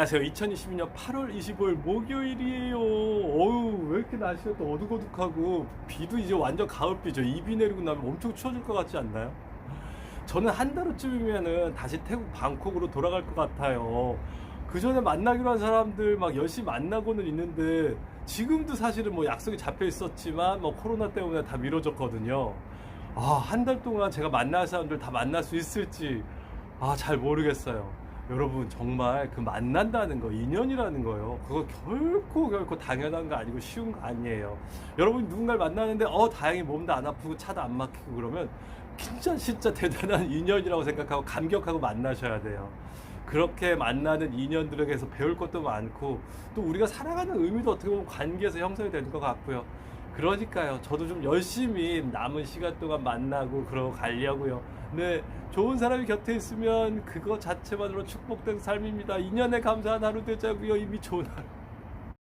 안녕하세요. 2022년 8월 25일 목요일이에요. 어우, 왜 이렇게 날씨가 또 어둑어둑하고, 비도 이제 완전 가을비죠. 이 비 내리고 나면 엄청 추워질 것 같지 않나요? 저는 한 달 후쯤이면은 다시 태국 방콕으로 돌아갈 것 같아요. 그 전에 만나기로 한 사람들 막 열심히 만나고는 있는데, 지금도 사실은 뭐 약속이 잡혀 있었지만, 뭐 코로나 때문에 다 미뤄졌거든요. 아, 한 달 동안 제가 만날 사람들 다 만날 수 있을지, 아, 잘 모르겠어요. 여러분, 정말 그 만난다는 거, 인연이라는 거요. 그거 결코 결코 당연한 거 아니고 쉬운 거 아니에요. 여러분, 누군가를 만나는데, 어, 다행히 몸도 안 아프고 차도 안 막히고 그러면, 진짜 진짜 대단한 인연이라고 생각하고 감격하고 만나셔야 돼요. 그렇게 만나는 인연들에게서 배울 것도 많고, 또 우리가 살아가는 의미도 어떻게 보면 관계에서 형성이 되는 것 같고요. 그러니까요. 저도 좀 열심히 남은 시간 동안 만나고 그러고 가려고요. 네. 좋은 사람이 곁에 있으면 그거 자체만으로 축복된 삶입니다. 인연에 감사한 하루 되자고요. 이미 좋은 하루.